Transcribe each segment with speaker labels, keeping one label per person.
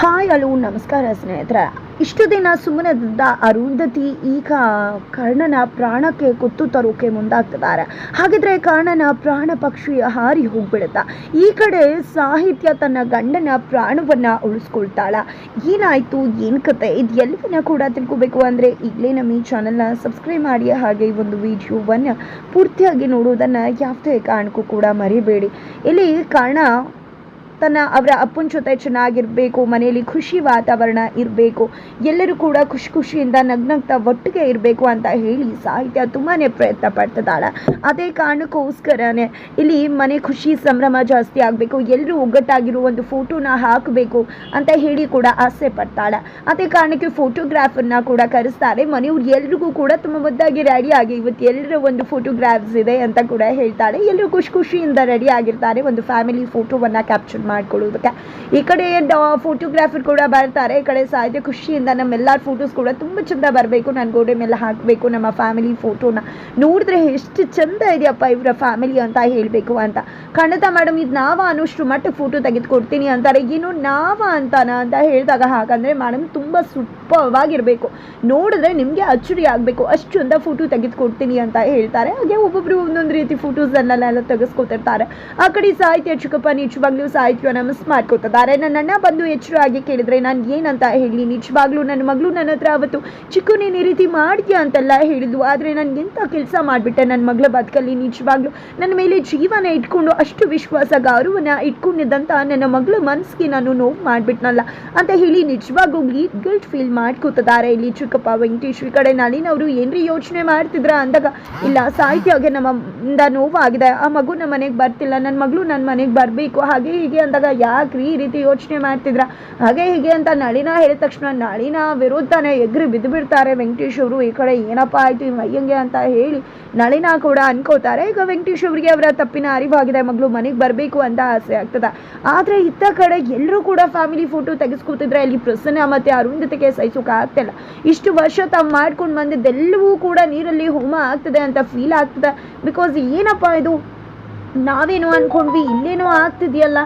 Speaker 1: Hi hello ನಮಸ್ಕಾರ ಸ್ನೇಹಿತರೆ. ಇಷ್ಟು ದಿನ ಸುಮ್ಮನೆದ ಅರುಂಧತಿ ಈಗ ಕರ್ಣನ ಪ್ರಾಣಕ್ಕೆ ಕುತ್ತು ತರೋಕೆ ಮುಂದಾಗ್ತಿದ್ದಾರೆ. ಹಾಗಿದ್ರೆ ಕರ್ಣನ ಪ್ರಾಣ ಪಕ್ಷಿ ಹಾರಿ ಹೋಗ್ಬಿಡುತ್ತಾ? ಈ ಕಡೆ ಸಾಹಿತ್ಯ ತನ್ನ ಗಂಡನ ಪ್ರಾಣವನ್ನು ಉಳಿಸ್ಕೊಳ್ತಾಳ. ಏನಾಯ್ತು? ಏನು ಕತೆ? ಇದು ಎಲ್ಲವನ್ನ ಕೂಡ ತಿಳ್ಕೊಬೇಕು ಅಂದ್ರೆ ಈಗಲೇ ನಮ್ಮ ಈ ಚಾನಲ್ನ ಸಬ್ಸ್ಕ್ರೈಬ್ ಮಾಡಿ, ಹಾಗೆ ಈ ಒಂದು ವಿಡಿಯೋವನ್ನ ಪೂರ್ತಿಯಾಗಿ ನೋಡುವುದನ್ನ ಯಾವುದೇ ಕಾರಣಕ್ಕೂ ಕೂಡ ಮರಿಬೇಡಿ. ಇಲ್ಲಿ ಕರ್ಣ ತನ್ನ ಅವರ ಅಪ್ಪನ ಜೊತೆ ಚೆನ್ನಾಗಿರಬೇಕು, ಮನೆಯಲ್ಲಿ ಖುಷಿ ವಾತಾವರಣ ಇರಬೇಕು, ಎಲ್ಲರೂ ಕೂಡ ಖುಷಿ ಖುಷಿಯಿಂದ ನಗ್ನಗ್ತಾ ಒಟ್ಟಿಗೆ ಇರಬೇಕು ಅಂತ ಹೇಳಿ ಸಾಹಿತ್ಯ ತುಂಬಾ ಪ್ರಯತ್ನ ಪಡ್ತಿದ್ದಾಳೆ. ಅದೇ ಕಾರಣಕ್ಕೋಸ್ಕರನೇ ಇಲ್ಲಿ ಮನೆ ಖುಷಿ ಸಂಭ್ರಮ ಜಾಸ್ತಿ ಆಗಬೇಕು ಎಲ್ಲರೂ ಒಗ್ಗಟ್ಟಾಗಿರೋ ಒಂದು ಫೋಟೋನ ಹಾಕಬೇಕು ಅಂತ ಹೇಳಿ ಕೂಡ ಆಸೆ ಪಡ್ತಾಳೆ. ಅದೇ ಕಾರಣಕ್ಕೆ ಫೋಟೋಗ್ರಾಫರ್ನ ಕೂಡ ಕರೆಸ್ತಾರೆ, ಮನೆಯವ್ರು ಎಲ್ರಿಗೂ ಕೂಡ ತುಂಬ ಮುದ್ದಾಗಿ ರೆಡಿ ಆಗಿ ಇವತ್ತು ಎಲ್ಲರ ಒಂದು ಫೋಟೋಗ್ರಾಫ್ಸ್ ಇದೆ ಅಂತ ಕೂಡ ಹೇಳ್ತಾಳೆ. ಎಲ್ಲರೂ ಖುಷಿ ಖುಷಿಯಿಂದ ರೆಡಿ ಆಗಿರ್ತಾರೆ, ಒಂದು ಫ್ಯಾಮಿಲಿ ಫೋಟೋವನ್ನು ಕ್ಯಾಪ್ಚರ್ ಮಾಡ್ಕೊಳ್ಳೋದಕ್ಕೆ ಈ ಕಡೆ ಫೋಟೋಗ್ರಾಫರ್ ಕೂಡ ಬರ್ತಾರೆ. ಈ ಕಡೆ ಸಾಧ್ಯ ಖುಷಿಯಿಂದ ನಮ್ಮೆಲ್ಲರ ಫೋಟೋಸ್ ಕೂಡ ತುಂಬ ಚಂದ ಬರಬೇಕು. ನಾನು ಗೋಡೆ ಮೇಲೆ ಹಾಕಬೇಕು. ನಮ್ಮ ಫ್ಯಾಮಿಲಿ ಫೋಟೋನ ನೋಡಿದ್ರೆ ಎಷ್ಟು ಚಂದ ಇದೆಯಪ್ಪ ಇವರ ಫ್ಯಾಮಿಲಿ ಅಂತ ಹೇಳಬೇಕು ಅಂತ. ಖಂಡಿತ ಮೇಡಮ್ ಇದು ನಾವ ಅನ್ನೋಷ್ಟು ಮಟ್ಟಕ್ಕೆ ಫೋಟೋ ತೆಗೆದುಕೊಡ್ತೀನಿ ಅಂತಾರೆ. ಏನು ನಾವ ಅಂತಾನ ಅಂತ ಹೇಳಿದಾಗ ಹಾಕಂದ್ರೆ ಮೇಡಮ್ ತುಂಬ ಸುಪ್ಪವಾಗಿರಬೇಕು ನೋಡಿದ್ರೆ ನಿಮಗೆ ಅಚ್ಚುರಿ ಆಗಬೇಕು. ಅಷ್ಟು ಚಂದ ಫೋಟೋ ತೆಗೆದುಕೊಡ್ತೀನಿ ಅಂತ ಹೇಳ್ತಾರೆ. ಹಾಗೆ ಒಬ್ಬೊಬ್ರು ಒಂದೊಂದು ರೀತಿ ಫೋಟೋಸನ್ನೆಲ್ಲ ತೆಗೆಸ್ಕೊತಿರ್ತಾರೆ. ಆ ಕಡೆ ಸಾಹಿತ್ಯ ಚಿಕ್ಕಪ್ಪ ನಿಜವಾಗ್ಲೂ ಸಾಹಿತ್ಯನ ಮಿಸ್ ಮಾಡ್ಕೋತಿದ್ದಾರೆ ನನ್ನ ಅಣ್ಣ ಬಂದು ಆಗಿ ಕೇಳಿದ್ರೆ, ನಾನು ಏನಂತ ಹೇಳಿ? ನಿಜವಾಗ್ಲೂ ನನ್ನ ಮಗಳು ನನ್ನ ಹತ್ರ ಅವತ್ತು, ಚಿಕ್ಕು, ನೀನು ಈ ರೀತಿ ಮಾಡ್ತೀಯ? ಅಂತೆಲ್ಲ ಹೇಳಿದ್ಲು. ಆದರೆ ನಾನು ಎಂಥ ಕೆಲಸ ಮಾಡಿಬಿಟ್ಟೆ? ನನ್ನ ಮಗಳ ಬದುಕಲ್ಲಿ ನಿಜವಾಗ್ಲೂ ನನ್ನ ಮೇಲೆ ಜೀವನ ಇಟ್ಕೊಂಡು ಅಷ್ಟು ವಿಶ್ವಾಸ, ಗೌರವನ ಇಟ್ಕೊಂಡಿದ್ದಂತ ನನ್ನ ಮಗಳ ಮನಸ್ಸಿಗೆ ನಾನು ನೋವು ಮಾಡಿಬಿಟ್ನಲ್ಲ ಅಂತ ಹೇಳಿ ನಿಜವಾಗೂ ಗಿಲ್ಟ್ ಫೀಲ್ ಮಾಡ್ಕೋತಿದ್ದಾರೆ ಇಲ್ಲಿ ಚಿಕ್ಕಪ್ಪ ವೆಂಕಟೇಶ್ ಈ ಕಡೆ ನಳಿನವರು ಏನ್ರಿ ಯೋಚನೆ ಮಾಡ್ತಿದ್ರ ಅಂದಾಗ, ಇಲ್ಲ ಸಾಹಿತ್ಯಗೆ ನಮ್ಮಿಂದ ನೋವಾಗಿದೆ. ಆ ಮಗು ನಮ್ಮ ಮನೆಗೆ ಬರ್ತಿಲ್ಲ. ನನ್ನ ಮಗಳು ನನ್ನ ಮನೆಗೆ ಬರಬೇಕು. ಹಾಗೆ ಹೀಗೆ ಅಂದಾಗ ಯಾಕ್ರಿ ಈ ರೀತಿ ಯೋಚನೆ ಮಾಡ್ತಿದ್ರ? ಹಾಗೆ ಹೀಗೆ ಅಂತ ನಳಿನ ಹೇಳಿದ ತಕ್ಷಣ ನಳಿನ ವಿರುದ್ಧನೇ ಎಗ್ರಿ ಬಿದ್ದು ಬಿಡ್ತಾರೆ ವೆಂಕಟೇಶ್ ಅವರು. ಈ ಕಡೆ ಏನಪ್ಪ ಆಯ್ತು ಈ ಮಯ್ಯಂಗೆ ಅಂತ ಹೇಳಿ ನಳಿನ ಕೂಡ ಅನ್ಕೋತಾರೆ. ಈಗ ವೆಂಕಟೇಶ್ ಅವರಿಗೆ ಅವರ ತಪ್ಪಿನ ಅರಿವಾಗಿದೆ. ಮಗಳು ಮನೆಗೆ ಬರಬೇಕು ಅಂತ ಆಸೆ ಆಗ್ತದೆ. ಆದರೆ ಇತ್ತ ಕಡೆ ಎಲ್ಲರೂ ಕೂಡ ಫ್ಯಾಮಿಲಿ ಫೋಟೋ ತೆಗೆಸ್ಕೊತಿದ್ರೆ ಅಲ್ಲಿ ಪ್ರಸನ್ನ ಮತ್ತೆ ಅರುಂಧತೆಗೆ ಸಹಿಸೋಕೆ ಆಗ್ತಿಲ್ಲ. ಇಷ್ಟು ವರ್ಷ ತಾವು ಮಾಡ್ಕೊಂಡು ಬಂದಿದ್ದೆಲ್ಲವೂ ಕೂಡ ನೀರಲ್ಲಿ ಹೋಮ ಆಗ್ತದೆ ಅಂತ ಫೀಲ್ ಆಗ್ತದೆ. ಬಿಕಾಸ್ ಏನಪ್ಪ ಇದು? ನಾವೇನೋ ಅನ್ಕೊಂಡ್ವಿ, ಇಲ್ಲೇನೋ ಆಗ್ತಿದೆಯಲ್ಲ.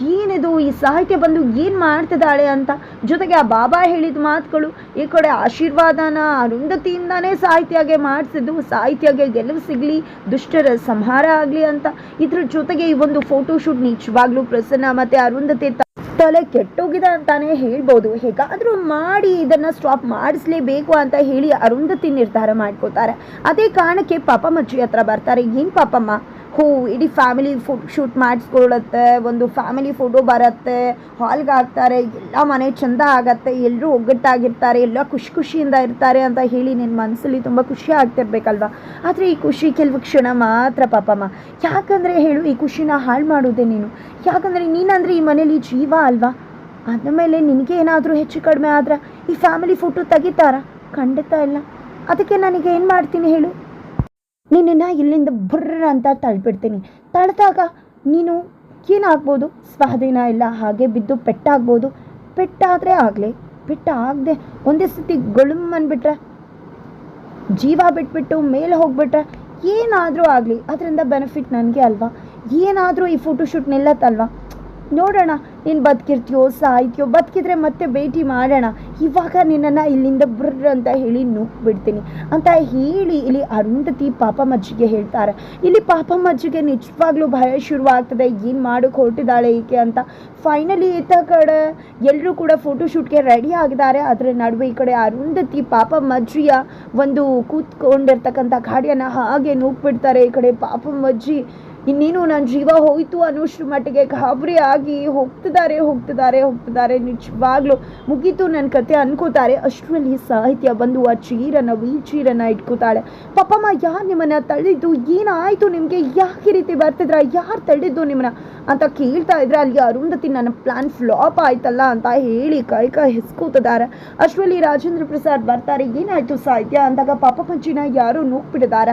Speaker 1: ಏನಿದು ಈ ಸಾಹಿತ್ಯ ಬಂದು ಏನು ಮಾಡ್ತಿದ್ದಾಳೆ ಅಂತ? ಜೊತೆಗೆ ಆ ಬಾಬಾ ಹೇಳಿದ ಮಾತುಗಳು ಈ ಕಡೆ ಆಶೀರ್ವಾದನ, ಅರುಂಧತಿಯಿಂದಾನೇ ಸಾಹಿತ್ಯಗೆ ಮಾಡಿಸಿದ್ದು, ಸಾಹಿತ್ಯಗೆ ಗೆಲುವು ಸಿಗಲಿ, ದುಷ್ಟರ ಸಂಹಾರ ಆಗಲಿ ಅಂತ. ಇದ್ರ ಜೊತೆಗೆ ಈ ಒಂದು ಫೋಟೋಶೂಟ್ ನಿಜವಾಗ್ಲೂ ಪ್ರಸನ್ನ ಮತ್ತು ಅರುಂಧತಿ ತಲೆ ಕೆಟ್ಟೋಗಿದೆ ಅಂತಾನೆ ಹೇಳ್ಬೋದು. ಹೇಗಾದರೂ ಮಾಡಿ ಇದನ್ನ ಸ್ಟಾಪ್ ಮಾಡಿಸ್ಲೇಬೇಕು ಅಂತ ಹೇಳಿ ಅರುಂಧತಿ ನಿರ್ಧಾರ ಮಾಡ್ಕೋತಾರೆ. ಅದೇ ಕಾರಣಕ್ಕೆ ಪಾಪ ಮಜ್ಜಿ ಹತ್ರ ಬರ್ತಾರೆ. ಏನು ಪಾಪಮ್ಮ? ಹೋ, ಇಡೀ ಫ್ಯಾಮಿಲಿ ಫೋಟೋ ಶೂಟ್ ಮಾಡಿಸ್ಕೊಳ್ಳುತ್ತೆ, ಒಂದು ಫ್ಯಾಮಿಲಿ ಫೋಟೋ ಬರುತ್ತೆ ಹಾಲ್ಗೆ ಹಾಕ್ತಾರೆ, ಎಲ್ಲ ಮನೆ ಚಂದ ಆಗತ್ತೆ ಎಲ್ಲರೂ ಒಗ್ಗಟ್ಟಾಗಿರ್ತಾರೆ, ಎಲ್ಲ ಖುಷಿ ಖುಷಿಯಿಂದ ಇರ್ತಾರೆ ಅಂತ ಹೇಳಿ ನಿನ್ನ ಮನಸ್ಸಲ್ಲಿ ತುಂಬ ಖುಷಿ ಆಗ್ತಿರ್ಬೇಕಲ್ವಾ? ಆದರೆ ಈ ಖುಷಿ ಕೆಲವು ಕ್ಷಣ ಮಾತ್ರ ಪಾಪಮ್ಮ. ಯಾಕಂದರೆ ಹೇಳು, ಈ ಖುಷಿನ ಹಾಳು ಮಾಡೋದೆ ನೀನು. ಯಾಕಂದರೆ ನೀನಂದರೆ ಈ ಮನೇಲಿ ಜೀವ ಅಲ್ವಾ? ಆದಮೇಲೆ ನಿನಗೆ ಏನಾದರೂ ಹೆಚ್ಚು ಕಡಿಮೆ ಆದ್ರೆ ಈ ಫ್ಯಾಮಿಲಿ ಫೋಟೋ ತೆಗಿತಾರ? ಖಂಡಿತ ಇಲ್ಲ. ಅದಕ್ಕೆ ನನಗೆ ಏನು ಮಾಡ್ತೀನಿ ಹೇಳು? ನಿನ್ನನ್ನು ಇಲ್ಲಿಂದ ಬುರ್ರ ಅಂತ ತಳ್ಬಿಡ್ತೀನಿ. ತಳ್ದಾಗ ನೀನು ಏನಾಗ್ಬೋದು? ಸ್ವಾಧೀನ ಇಲ್ಲ, ಹಾಗೆ ಬಿದ್ದು ಪೆಟ್ಟಾಗ್ಬೋದು. ಪೆಟ್ಟಾದರೆ ಆಗಲಿ, ಪೆಟ್ಟಾಗದೆ ಒಂದೇ ಸತಿ ಗೊಳುಮ್ ಅಂದ್ಬಿಟ್ರೆ ಜೀವ ಬಿಟ್ಬಿಟ್ಟು ಮೇಲೆ ಹೋಗ್ಬಿಟ್ರೆ ಏನಾದರೂ ಆಗಲಿ. ಅದರಿಂದ ಬೆನಿಫಿಟ್ ನನಗೆ ಅಲ್ವಾ? ಏನಾದರೂ ಈ ಫೋಟೋಶೂಟ್ ನಿಲ್ಲತ್ತಲ್ವಾ? ನೋಡೋಣ. ನೀನು ಬದುಕಿರ್ತೀಯೋ, ಸಾಯ್ತೀಯೋ, ಬದುಕಿದ್ರೆ ಮತ್ತೆ ಭೇಟಿ ಮಾಡೋಣ. ಇವಾಗ ನಿನ್ನನ್ನು ಇಲ್ಲಿಂದ ಬ್ರರ್ ಅಂತ ಹೇಳಿ ನುಗ್ಬಿಡ್ತೀನಿ ಅಂತ ಹೇಳಿ ಇಲ್ಲಿ ಅರುಂಧತಿ ಪಾಪ ಮಜ್ಜಿಗೆ ಹೇಳ್ತಾರೆ. ಇಲ್ಲಿ ಪಾಪ ಮಜ್ಜಿಗೆ ನಿಜವಾಗ್ಲೂ ಭಯ ಶುರುವಾಗ್ತದೆ. ಏನು ಮಾಡೋಕೆ ಹೊರಟಿದ್ದಾಳೆ ಈಕೆ ಅಂತ. ಫೈನಲಿ ಈತ ಕಡೆ ಎಲ್ಲರೂ ಕೂಡ ಫೋಟೋಶೂಟ್ಗೆ ರೆಡಿ ಆಗಿದ್ದಾರೆ. ಅದರ ನಡುವೆ ಈ ಕಡೆ ಅರುಂಧತಿ ಪಾಪ ಮಜ್ಜಿಯ ಒಂದು ಕೂತ್ಕೊಂಡಿರ್ತಕ್ಕಂಥ ಗಾಡಿಯನ್ನು ಹಾಗೆ ನೂಕ್ಬಿಡ್ತಾರೆ ಈ ಕಡೆ ಪಾಪ ಮಜ್ಜಿ ಇನ್ನೇನು ನನ್ನ ಜೀವ ಹೋಯಿತು ಅನ್ನೋಷ್ಟ್ರ ಮಟ್ಟಿಗೆ ಗಾಬರಿ ಆಗಿ ಹೋಗ್ತಿದ್ದಾರೆ ಹೋಗ್ತಿದ್ದಾರೆ ಹೋಗ್ತಿದ್ದಾರೆ. ನಿಜವಾಗ್ಲೂ ಮುಗೀತು ನನ್ನ ಕತೆ ಅನ್ಕೋತಾರೆ. ಅಷ್ಟರಲ್ಲಿ ಸಾಹಿತ್ಯ ಬಂದು ಆ ಚೀರನ್ನ ವೀಲ್ ಚೀರನ್ನ ಇಟ್ಕೋತಾಳೆ. ಪಾಪಮ್ಮ ಯಾರು ನಿಮ್ಮನ್ನ ತಳ್ಳಿದ್ದು? ಏನಾಯ್ತು ನಿಮಗೆ? ಯಾಕೆ ರೀತಿ ಬರ್ತಿದ್ರ? ಯಾರು ತಳ್ಳಿದ್ದು ನಿಮ್ಮನ್ನ? ಅಂತ ಕೇಳ್ತಾ ಇದ್ರೆ ಅಲ್ಲಿ ಅರುಂಧತಿ, ನನ್ನ ಪ್ಲಾನ್ ಫ್ಲಾಪ್ ಆಯ್ತಲ್ಲ ಅಂತ ಹೇಳಿ ಕೈ ಕೈ ಹೆಸ್ಕೋತಿದ್ದಾರೆ ಅಷ್ಟರಲ್ಲಿ ರಾಜೇಂದ್ರ ಪ್ರಸಾದ್ ಬರ್ತಾರೆ. ಏನಾಯ್ತು ಸಾಹಿತ್ಯ? ಅಂದಾಗ ಪಾಪ ಪಂಚಿನ ಯಾರು ಬಿಡದಾರ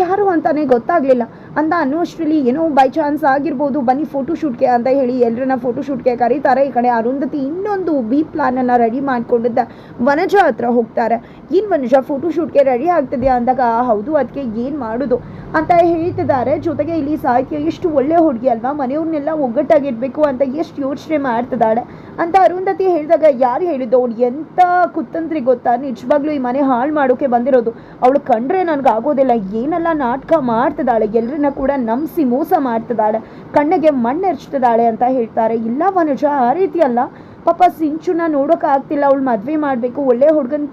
Speaker 1: ಯಾರು ಅಂತಾನೆ ಗೊತ್ತಾಗ್ಲಿಲ್ಲ. ಅಂತ ಅನ್ನುವಷ್ಟರಲ್ಲಿ ಏನೋ ಬೈ ಚಾನ್ಸ್ ಆಗಿರ್ಬೋದು. ಬನ್ನಿ ಫೋಟೋ ಶೂಟ್ಗೆ ಅಂತ ಹೇಳಿ ಎಲ್ಲರನ್ನ ಫೋಟೋ ಶೂಟ್ಗೆ ಕರೀತಾರೆ. ಈ ಕಡೆ ಅರುಂಧತಿ ಇನ್ನೊಂದು ಬಿ ಪ್ಲಾನನ್ನು ರೆಡಿ ಮಾಡ್ಕೊಂಡಿದ್ದ. ವನಜ ಹತ್ರ ಹೋಗ್ತಾರೆ. ಏನು ವನಜ ಫೋಟೋ ಶೂಟ್ಗೆ ರೆಡಿ ಆಗ್ತದೆ ಅಂದಾಗ ಹೌದು ಅದಕ್ಕೆ ಏನು ಮಾಡೋದು? ಅಂತ ಹೇಳ್ತಿದ್ದಾರೆ. ಜೊತೆಗೆ ಇಲ್ಲಿ ಸಾಹಿತ್ಯ ಎಷ್ಟು ಒಳ್ಳೆ ಹುಡುಗಿ ಅಲ್ವಾ? ಮನೆಯವ್ರನ್ನೆಲ್ಲ ಒಗ್ಗಟ್ಟಾಗಿರ್ಬೇಕು ಅಂತ ಎಷ್ಟು ಯೋಚನೆ ಮಾಡ್ತಿದ್ದಾಳೆ ಅಂತ ಅರುಂಧತಿ ಹೇಳಿದಾಗ, ಯಾರು ಹೇಳಿದ್ದು? ಅವ್ಳು ಎಂಥ ಕುತಂತ್ರಿ ಗೊತ್ತಾ? ನಿಜವಾಗ್ಲೂ ಈ ಮನೆ ಹಾಳು ಮಾಡೋಕೆ ಬಂದಿರೋದು. ಅವಳು ಕಂಡ್ರೆ ನನಗೆ ಆಗೋದಿಲ್ಲ. ಏನೆಲ್ಲ ನಾಟಕ ಮಾಡ್ತಿದ್ದಾಳೆ. ಎಲ್ಲರನ್ನ ಕೂಡ ನಂಬಿಸಿ ಮೋಸ ಮಾಡ್ತಿದ್ದಾಳೆ. ಕಣ್ಣಿಗೆ ಮಣ್ಣು ಎರಚ್ತಿದ್ದಾಳೆ ಅಂತ ಹೇಳ್ತಾರೆ. ಇಲ್ಲ ವನುಜ, ಆ ರೀತಿ ಅಲ್ಲ. ಪಾಪ ಸಿಂಚುನ ನೋಡೋಕೆ ಆಗ್ತಿಲ್ಲ ಅವಳು ಮದುವೆ ಮಾಡಬೇಕು. ಒಳ್ಳೆ ಹುಡುಗನ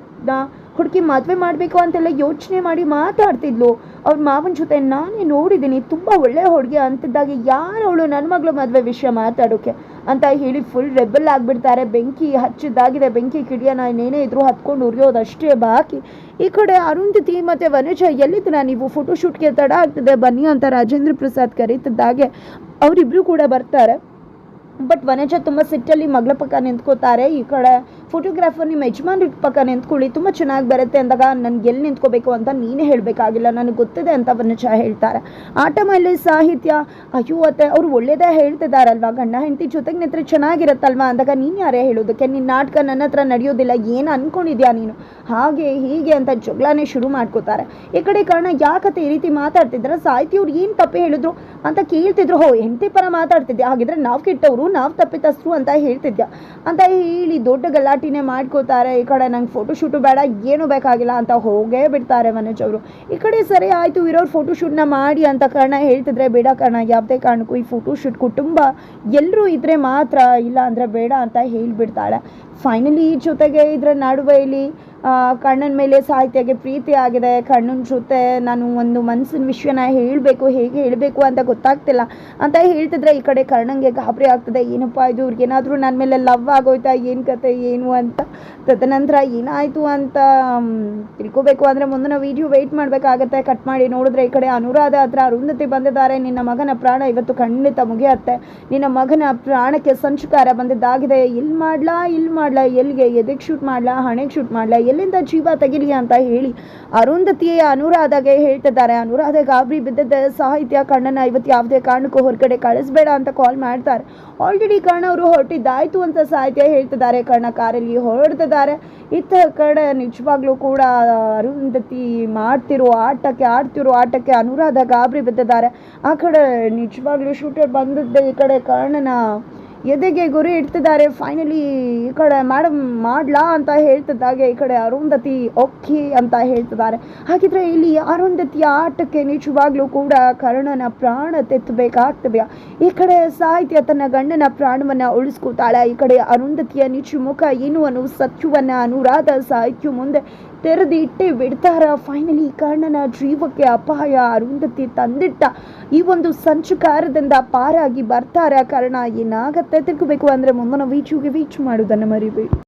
Speaker 1: ಹುಡುಗಿ ಮದುವೆ ಮಾಡಬೇಕು ಅಂತೆಲ್ಲ ಯೋಚನೆ ಮಾಡಿ ಮಾತಾಡ್ತಿದ್ಲು. ಅವ್ರ ಮಾವನ ಜೊತೆ ನಾನೇ ನೋಡಿದ್ದೀನಿ. ತುಂಬ ಒಳ್ಳೆ ಹುಡುಗಿ ಅಂತಿದ್ದಾಗ ಯಾರು ಅವಳು ನನ್ನ ಮಗಳು ಮದುವೆ ವಿಷಯ ಮಾತಾಡೋಕೆ? ಅಂತ ಹೇಳಿ ಫುಲ್ ರೆಬಲ್ ಆಗಿಬಿಡ್ತಾರೆ. ಬೆಂಕಿ ಹಚ್ಚಿದ್ದಾಗಿದೆ. ಬೆಂಕಿ ಕಿಡಿಯನ ಇನ್ನೇನೇ ಇದ್ರು ಹತ್ಕೊಂಡು ಉರಿಯೋದಷ್ಟೇ ಬಾಕಿ. ಈ ಕಡೆ ಅರುಂಧತಿ ಮತ್ತು ವನಜ ಎಲ್ಲಿದ್ದೀರಾ ನೀವು? ಫೋಟೋಶೂಟ್ಗೆ ತಡ ಆಗ್ತದೆ. ಬನ್ನಿ ಅಂತ ರಾಜೇಂದ್ರ ಪ್ರಸಾದ್ ಕರೀತಿದ್ದಾಗೆ. ಅವರಿಬ್ಬರು ಕೂಡ ಬರ್ತಾರೆ. ಬಟ್ ವನಜ ತುಂಬ ಸಿಟ್ಟಲ್ಲಿ ಮಗಳ ಪಕ್ಕ ನಿಂತ್ಕೋತಾರೆ. ಈ ಕಡೆ ಫೋಟೋಗ್ರಾಫರ್ ನಿಮ್ಮ ಯಜಮಾನ್ರ ಪಕ್ಕ ನಿಂತ್ಕೊಳ್ಳಿ, ತುಂಬ ಚೆನ್ನಾಗಿ ಬರುತ್ತೆ ಅಂದಾಗ ನನ್ಗೆ ಎಲ್ಲಿ ನಿಂತ್ಕೋಬೇಕು ಅಂತ ನೀನೇ ಹೇಳಬೇಕಾಗಿಲ್ಲ, ನನಗೆ ಗೊತ್ತಿದೆ ಅಂತ ವನಜ ಹೇಳ್ತಾರೆ. ಆಟ ಮೇಲೆ ಸಾಹಿತ್ಯ, ಅಯ್ಯೋ ಅತ್ತೆ, ಅವ್ರು ಒಳ್ಳೇದೇ ಹೇಳ್ತಿದಾರಲ್ವಾ? ಗಂಡ, ಹೆಂಡತಿ ಜೊತೆಗೆ ನಿಂತ್ರೆ ಚೆನ್ನಾಗಿರುತ್ತಲ್ವಾ? ಅಂದಾಗ ನೀನು ಯಾರೇ ಹೇಳೋದಕ್ಕೆ ನಿನ್ನ ನಾಟಕ ನನ್ನ ಹತ್ರ ನಡೆಯೋದಿಲ್ಲ, ಏನು ಅನ್ಕೊಂಡಿದ್ಯಾ ನೀನು? ಹಾಗೆ, ಹೀಗೆ ಅಂತ ಜಗಳಾನೇ ಶುರು ಮಾಡ್ಕೋತಾರೆ. ಈ ಕಡೆ ಕಾರಣ ಯಾಕತ್ತೆ ಈ ರೀತಿ ಮಾತಾಡ್ತಿದ್ರ? ಸಾಹಿತ್ಯ ಅವ್ರು ಏನು ತಪ್ಪು ಹೇಳಿದ್ರು ಅಂತ ಕೇಳ್ತಿದ್ರು. ಹೋ, ಹೆಂಡತಿ ಪರ ಮಾತಾಡ್ತಿದ್ದೆ ಹಾಗಿದ್ರೆ ನಾವು ಕೆಟ್ಟವರು, ನಾವು ತಪ್ಪಿತಸ್ಥರು ಅಂತ ಹೇಳ್ತಿದ್ಯಾ? ಅಂತ ಹೇಳಿ ದೊಡ್ಡ ಗಲಾಟಿನೇ ಮಾಡ್ಕೋತಾರೆ. ಈ ಕಡೆ ನಂಗೆ ಫೋಟೋ ಶೂಟು ಬೇಡ, ಏನು ಬೇಕಾಗಿಲ್ಲ ಅಂತ ಹೋಗೇ ಬಿಡ್ತಾರೆ ಮನೋಜ್ ಅವರು. ಈ ಕಡೆ ಸರಿ ಆಯಿತು ಇರೋರು ಫೋಟೋ ಶೂಟ್ನ ಮಾಡಿ ಅಂತ ಕಾರಣ ಹೇಳ್ತಿದ್ರೆ, ಬೇಡ ಕಾರಣ, ಯಾವುದೇ ಕಾರಣಕ್ಕೂ ಈ ಫೋಟೋ ಶೂಟ್ ಕುಟುಂಬ ಎಲ್ಲರೂ ಇದ್ರೆ ಮಾತ್ರ ಇಲ್ಲ ಅಂದರೆ ಬೇಡ ಅಂತ ಹೇಳಿಬಿಡ್ತಾಳೆ. ಫೈನಲಿ ಜೊತೆಗೆ ಇದರ ನಡುವೆ ಇಲ್ಲಿ ಕಣ್ಣನ ಮೇಲೆ ಸಾಹಿತ್ಯಕ್ಕೆ ಪ್ರೀತಿ ಆಗಿದೆ, ಕಣ್ಣನ ಜೊತೆ ನಾನು ಒಂದು ಮನಸ್ಸಿನ ವಿಷಯನ ಹೇಳಬೇಕು, ಹೇಗೆ ಹೇಳಬೇಕು ಅಂತ ಗೊತ್ತಾಗ್ತಿಲ್ಲ. ಅಂತ ಹೇಳ್ತಿದ್ರೆ ಈ ಕಡೆ ಕರ್ಣಂಗೆ ಗಾಬರಿ ಆಗ್ತದೆ, ಏನಪ್ಪ ಇದು? ಇವ್ರಿಗೇನಾದರೂ ನನ್ನ ಮೇಲೆ ಲವ್ ಆಗೋಯ್ತಾ? ಏನು ಕತೆ? ಏನು? ಅಂತ. ತದನಂತರ ಏನಾಯಿತು ಅಂತ ತಿಳ್ಕೋಬೇಕು. ಅಂದರೆ ಮುಂದಿನ ವಿಡಿಯೋ ವೆಯ್ಟ್ ಮಾಡಬೇಕಾಗತ್ತೆ. ಕಟ್ ಮಾಡಿ ನೋಡಿದ್ರೆ ಈ ಕಡೆ ಅನುರಾಧ ಹತ್ರ ಅರುಂಧತಿ ಬಂದಿದ್ದಾರೆ. ನಿನ್ನ ಮಗನ ಪ್ರಾಣ ಇವತ್ತು ಖಂಡಿತ ಮುಗಿಯತ್ತೆ. ನಿನ್ನ ಮಗನ ಪ್ರಾಣಕ್ಕೆ ಸಂಚುಕಾರ ಬಂದಿದ್ದಾಗಿದೆ. ಇಲ್ಲಿ ಮಾಡ್ಲಾ? ಇಲ್ಲಿ ಮಾಡ್ಲಾ? ಎಲ್ಲಿಗೆ ಎದೆಗೆ ಶೂಟ್ ಮಾಡ್ಲಾ? ಹಣೆಗೆ ಶೂಟ್ ಮಾಡ್ಲಾ? ಎಲ್ಲಿಂದ ಜೀವ ತೆಗಿಲಿ ಅಂತ ಹೇಳಿ ಅರುಂಧತಿಯ ಅನುರಾಧಗೆ ಹೇಳ್ತಿದ್ದಾರೆ. ಅನುರಾಧ ಗಾಬರಿ ಬಿದ್ದಿದ್ದ ಸಾಹಿತ್ಯ ಕಣ್ಣನ ಇವತ್ತು ಯಾವುದೇ ಕಾರಣಕ್ಕೂ ಹೊರಗಡೆ ಕಳಿಸ್ಬೇಡ ಅಂತ ಕಾಲ್ ಮಾಡ್ತಾರೆ. ಆಲ್ರೆಡಿ ಕಣ್ಣ ಅವರು ಹೊರಟಿದ್ದಾಯ್ತು ಅಂತ ಸಾಹಿತ್ಯ ಹೇಳ್ತಿದ್ದಾರೆ. ಕಣ್ಣ ಕಾರಲ್ಲಿ ಹೊರಡ್ತಿದ್ದಾರೆ. ಇತ್ತ ಕಡೆ ನಿಜವಾಗ್ಲೂ ಕೂಡ ಅರುಂಧತಿ ಮಾಡ್ತಿರೋ ಆಟಕ್ಕೆ ಆಡ್ತಿರೋ ಆಟಕ್ಕೆ ಅನುರಾಧ ಗಾಬರಿ ಬಿದ್ದಿದ್ದಾರೆ. ಆ ಕಡೆ ನಿಜವಾಗ್ಲೂ ಶೂಟರ್ ಬಂದದ್ದೇ. ಈ ಕಡೆ ಕರ್ಣನ ಎದೆಗೆ ಗುರಿ ಇಡ್ತಿದ್ದಾರೆ? ಫೈನಲಿ ಈ ಕಡೆ ಮೇಡಮ್ ಮಾಡ್ಲಾ ಅಂತ ಹೇಳ್ತಿದ್ದಾಗೆ ಈ ಕಡೆ ಅರುಂಧತಿ ಓಕೆ ಅಂತ ಹೇಳ್ತಿದ್ದಾರೆ. ಹಾಗಿದ್ರೆ ಇಲ್ಲಿ ಅರುಂಧತಿಯ ಆಟಕ್ಕೆ ನಿಜವಾಗ್ಲೂ ಕೂಡ ಕರ್ಣನ ಪ್ರಾಣ ತೆತ್ತಬೇಕಾಗ್ತದೆ ಈ ಕಡೆ ಸಾಹಿತ್ಯ ತನ್ನ ಗಂಡನ ಪ್ರಾಣವನ್ನ ಉಳಿಸ್ಕೊತಾಳೆ ಈ ಕಡೆ ಅರುಂಧತಿಯ ನಿಜ ಮುಖ ಏನು ಅನ್ನೋ ಸತ್ಯವನ್ನ, ಅನುರಾಧ ಸಾಹಿತ್ಯ ಮುಂದೆ ತೆರೆದು ಇಟ್ಟೇ ಬಿಡ್ತಾರ. ಫೈನಲಿ ಕರ್ಣನ ಜೀವಕ್ಕೆ ಅಪಾಯ. ಅರುಂಧತಿ ತಂದಿಟ್ಟ ಈ ಒಂದು ಸಂಚುಕಾರದಿಂದ ಪಾರಾಗಿ ಬರ್ತಾರ. ಕರ್ಣ ಏನಾಗತ್ತೆ ತಿಳ್ಕೋಬೇಕು ಅಂದ್ರೆ ಮುಂದಿನ ವೀಚುಗೆ ವೀಚ್ ಮಾಡೋದನ್ನ ಮರಿಬೇಡಿ.